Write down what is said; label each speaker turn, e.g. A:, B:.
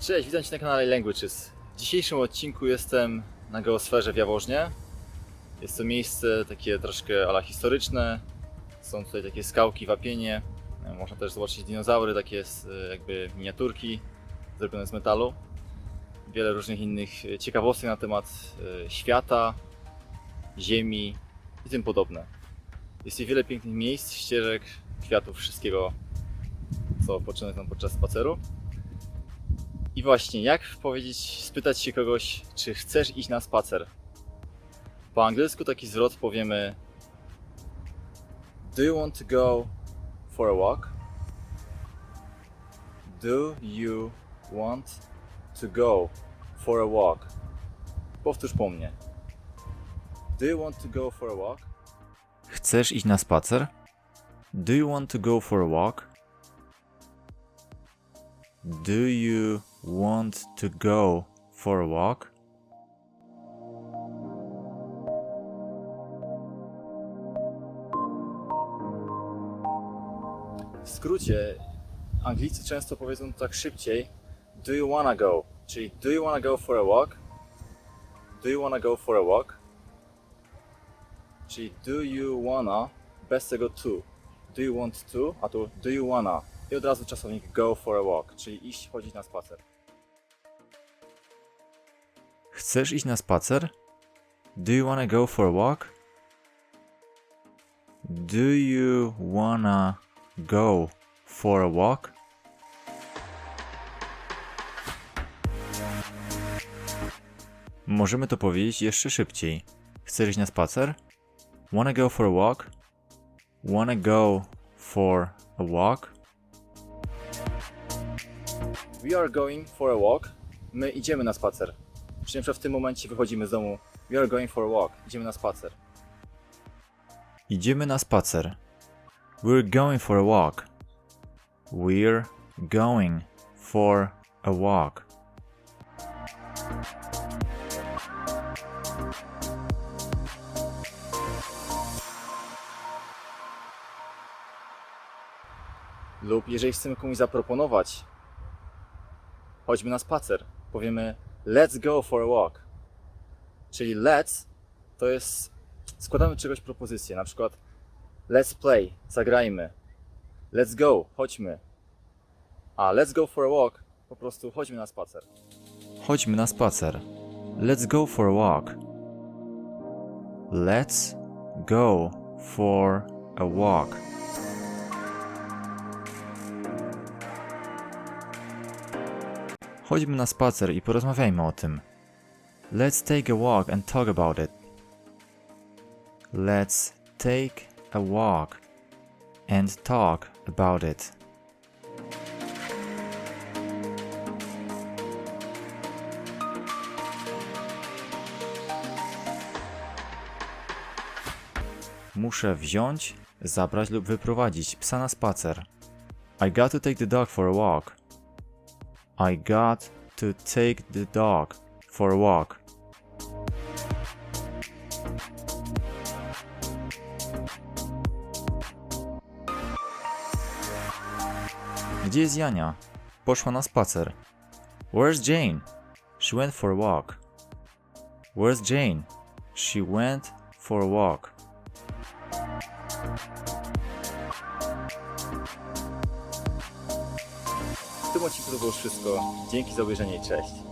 A: Cześć, witam Cię na kanale Languages. W dzisiejszym odcinku jestem na geosferze w Jaworznie. Jest to miejsce takie troszkę ala historyczne. Są tutaj takie skałki, wapienie. E, Można też zobaczyć dinozaury, takie s- jakby miniaturki zrobione z metalu. Wiele różnych innych e, ciekawostek na temat e, świata, ziemi i tym podobne. Jest tutaj wiele pięknych miejsc, ścieżek, kwiatów, wszystkiego, co poczynek nam podczas spaceru. I właśnie, jak powiedzieć, spytać się kogoś, czy chcesz iść na spacer? Po angielsku taki zwrot powiemy Do you want to go for a walk? Do you want to go for a walk? Powtórz po mnie. Do you want to go for a walk?
B: Chcesz iść na spacer? Do you want to go for a walk? Do you want to go for a walk?
A: W skrócie, Anglicy często powiedzą tak szybciej. Do you wanna go? Czyli do you wanna go for a walk? Do you wanna go for a walk? Czyli do you wanna bez tego to. Do you want to? A tu do you wanna? I od razu czasownik go for a walk, czyli iść, chodzić na spacer.
B: Chcesz iść na spacer? Do you wanna go for a walk? Do you wanna go for a walk? Możemy to powiedzieć jeszcze szybciej. Chcesz iść na spacer? Wanna go for a walk? Wanna go for a walk?
A: We are going for a walk. My idziemy na spacer. Czyli na przykład w tym momencie wychodzimy z domu. We are going for a walk. Idziemy na spacer.
B: Idziemy na spacer. We're going for a walk. We're going for a walk.
A: Lub jeżeli chcemy komuś zaproponować, chodźmy na spacer, powiemy let's go for a walk. Czyli let's to jest, składamy czegoś propozycję, na przykład let's play, zagrajmy. Let's go, chodźmy. A let's go for a walk, po prostu chodźmy na spacer.
B: Chodźmy na spacer. Let's go for a walk. Let's go for a walk. Chodźmy na spacer i porozmawiajmy o tym. Let's take a walk and talk about it. Let's take a walk and talk about it. Muszę wziąć, zabrać lub wyprowadzić psa na spacer. I got to take the dog for a walk. I got to take the dog for a walk. Gdzie jest Jania? Poszła na spacer. Where's Jane? She went for a walk. Where's Jane? She went for a walk.
A: W tym odcinku to było wszystko. Dzięki za obejrzenie i cześć.